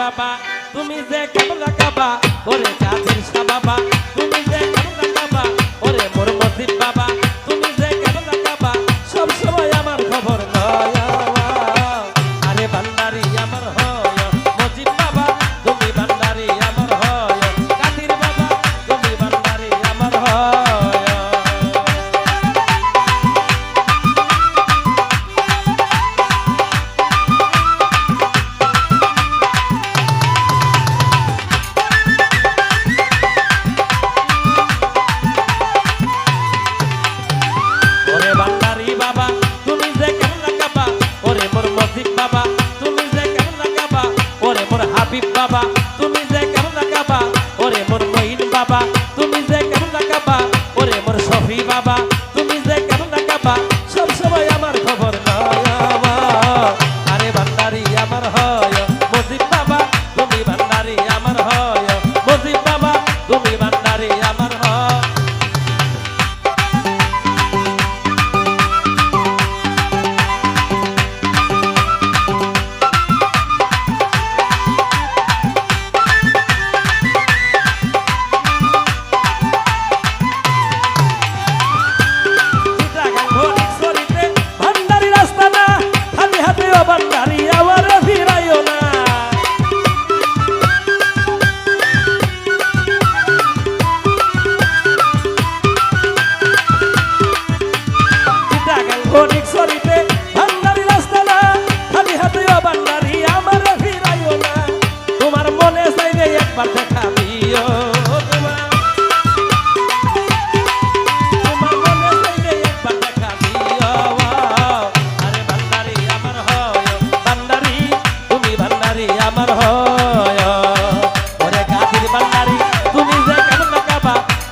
বাবা, তুমি যে কেমন লাগাবা ওরে চাঁদের বাবা, তুমি যে কেমন লাগাবা ওরে মোর মসজিদ বাবা।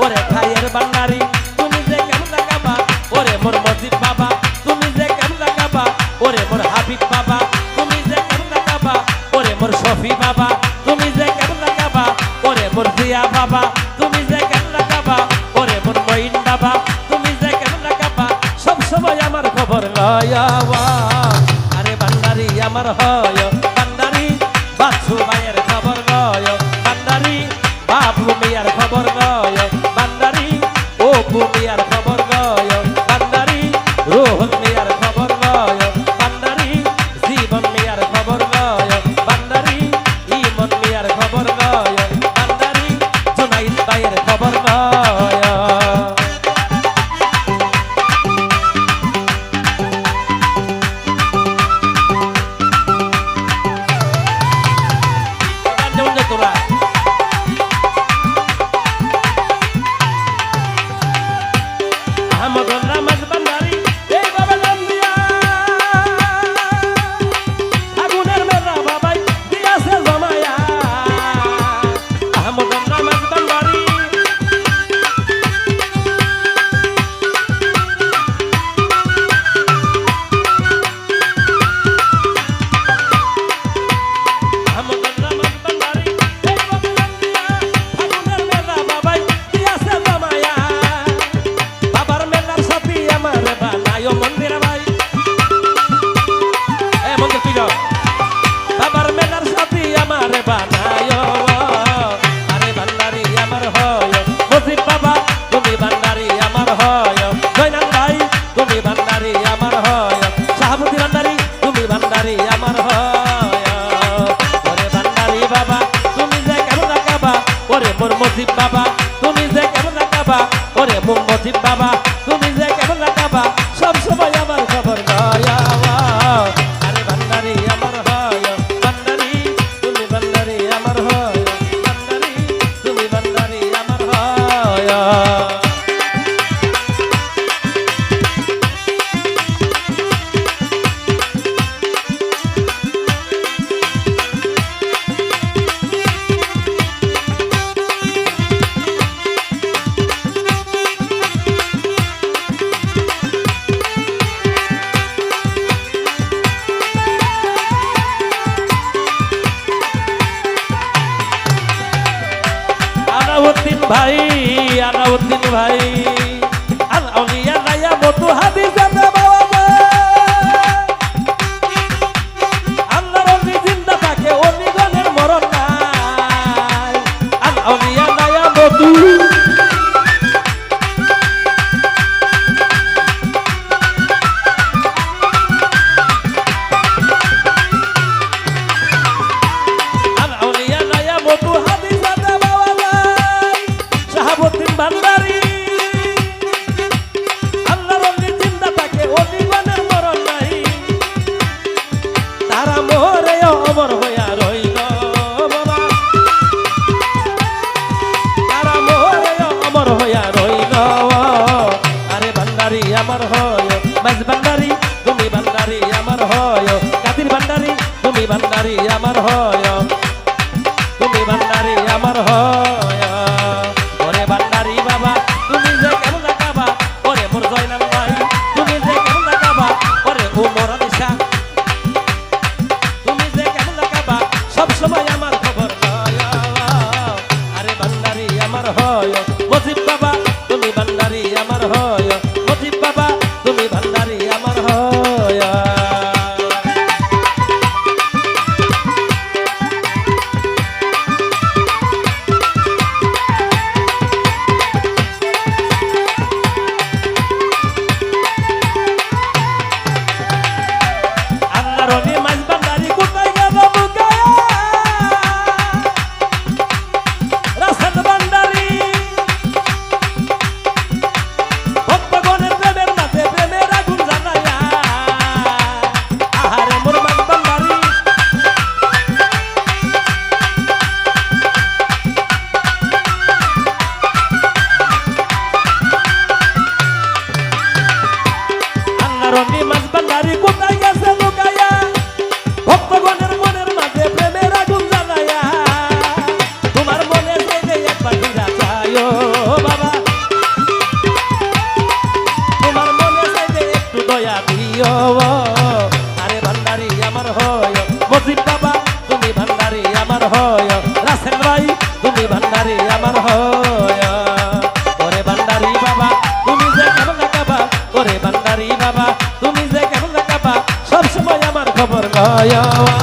ওরে ভাইয়ের তুমি যে কেমন কাবা ওরে মোর মজিদ বাবা, তুমি যে কেমন কাবা ওরে মোর হাবিব বাবা, তুমি যে কেন লাগাবা? ওরে মোর শফি বাবা, তুমি যে কেন লাগাবা? ওরে মোর জিয়া বাবা, তুমি যে কেমন লাগাবা? ওরে মোর বাবা, তুমি যে সব সময় আমার খবর লয় আরে বান্নারি আমার হয় Pumbia. Mi bandaría ভাই আলাউদ্দিন ভাই। অমরে অমর হইয়া রইল বাবা। তারা মোরে অমর হইয়া রইল। আরে হয় মাঝ ভান্ডারি, তুমি ভান্ডারি আমার হয়। কাদির ভান্ডারি, তুমি ভান্ডারি আমার হয়। খবর